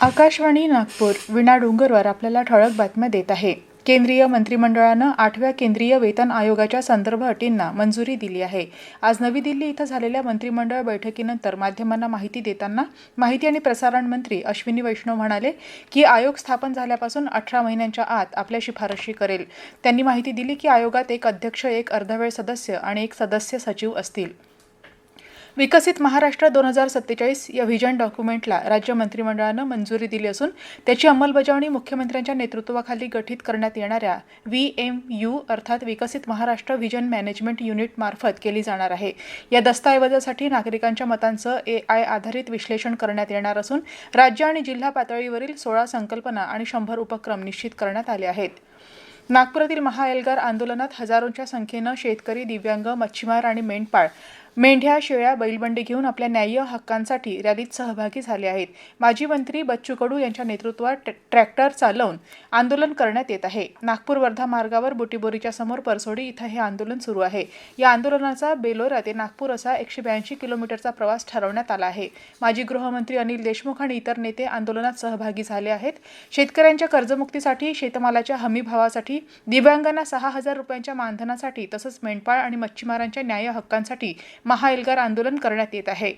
आकाशवाणी नागपूर विणा डोंगरवर आपल्याला ठळक बातम्या देत आहे. केंद्रीय मंत्रिमंडळानं आठव्या केंद्रीय वेतन आयोगाच्या संदर्भ अटींना मंजुरी दिली आहे. आज नवी दिल्ली इथं झालेल्या मंत्रिमंडळ बैठकीनंतर माध्यमांना माहिती देताना माहिती आणि प्रसारण मंत्री अश्विनी वैष्णव म्हणाले की आयोग स्थापन झाल्यापासून अठरा महिन्यांच्या आत आपल्या शिफारशी करेल. त्यांनी माहिती दिली की आयोगात एक अध्यक्ष एक अर्धवेळ सदस्य आणि एक सदस्य सचिव असतील. विकसित महाराष्ट्र दोन हजार सत्तेचाळीस या व्हिजन डॉक्युमेंटला राज्य मंत्रिमंडळानं मंजुरी दिली असून त्याची अंमलबजावणी मुख्यमंत्र्यांच्या नेतृत्वाखाली गठीत करण्यात येणाऱ्या व्ही एम यू अर्थात विकसित महाराष्ट्र व्हिजन मॅनेजमेंट युनिटमार्फत केली जाणार आहे. या दस्तऐवजासाठी नागरिकांच्या मतांचं ए आय आधारित विश्लेषण करण्यात येणार असून राज्य आणि जिल्हा पातळीवरील सोळा संकल्पना आणि शंभर उपक्रम निश्चित करण्यात आले आहेत. नागपुरातील महाएल्गार आंदोलनात हजारोंच्या संख्येनं शेतकरी दिव्यांग मच्छीमार आणि मेंढपाळ मेंढ्या शेळ्या बैलबंडी घेऊन आपल्या न्याय्य हक्कांसाठी रॅलीत सहभागी झाले आहेत. माजी मंत्री बच्चू कडू यांच्या नेतृत्वात ट्रॅक्टर चालवून आंदोलन करण्यात येत आहे. नागपूर वर्धा मार्गावर बुटीबोरीच्या समोर परसोडी इथं हे आंदोलन सुरू आहे. या आंदोलनाचा बेलोरा ते नागपूर असा एकशे ब्याऐंशी किलोमीटरचा प्रवास ठरवण्यात आला आहे. माजी गृहमंत्री अनिल देशमुख आणि इतर नेते आंदोलनात सहभागी झाले आहेत. शेतकऱ्यांच्या कर्जमुक्तीसाठी शेतमालाच्या हमीभावासाठी दिव्यांगांना सहा हजार रुपयांच्या मानधनासाठी तसंच मेंढपाळ आणि मच्छीमारांच्या न्याय हक्कांसाठी महाएल्गार आंदोलन करण्यात येत आहे.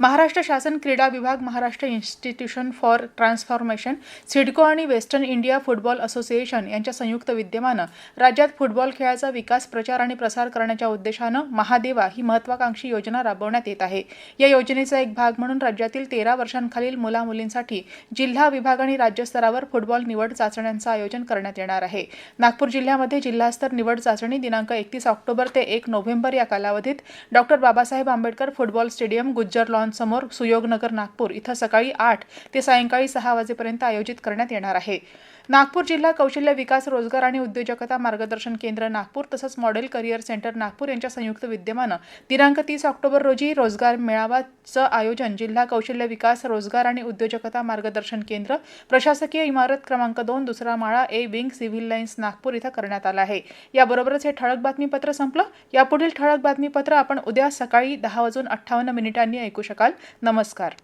महाराष्ट्र शासन क्रीडा विभाग Maharashtra institution for transformation CIDCO आणि वेस्टर्न इंडिया फुटबॉल असोसिएशन यांच्या संयुक्त विद्यमानं राज्यात फुटबॉल खेळाचा विकास प्रचार आणि प्रसार करण्याच्या उद्देशानं महादेवा ही महत्वाकांक्षी योजना राबवण्यात येत आहे. या योजनेचा एक भाग म्हणून राज्यातील तेरा वर्षांखालील मुला मुलींसाठी जिल्हा विभाग आणि राज्यस्तरावर फुटबॉल निवड चाचण्यांचं आयोजन करण्यात येणार आहे. नागपूर जिल्ह्यामध्ये जिल्हास्तर निवड चाचणी दिनांक एकतीस ऑक्टोबर ते एक नोव्हेंबर या कालावधीत doctor Babasaheb Ambedkar football stadium Gujjar lawn समोर सुयोगनगर नागपूर इथं सकाळी आठ ते सायंकाळी सहा वाजेपर्यंत आयोजित करण्यात येणार आहे. नागपूर जिल्हा कौशल्य विकास रोजगार आणि उद्योजकता मार्गदर्शन केंद्र नागपूर तसंच मॉडेल करिअर सेंटर नागपूर यांच्या संयुक्त विद्यमानं दिनांक तीस ऑक्टोबर रोजी रोजगार मेळाव्याचं आयोजन जिल्हा कौशल्य विकास रोजगार आणि उद्योजकता मार्गदर्शन केंद्र प्रशासकीय इमारत क्रमांक दोन दुसरा माळा A wing civil lines Nagpur इथं करण्यात आलं आहे. याबरोबरच हे ठळक बातमीपत्र संपलं. यापुढील ठळक बातमीपत्र आपण उद्या सकाळी दहा वाजून अठ्ठावन्न मिनिटांनी ऐकू शकाल नमस्कार.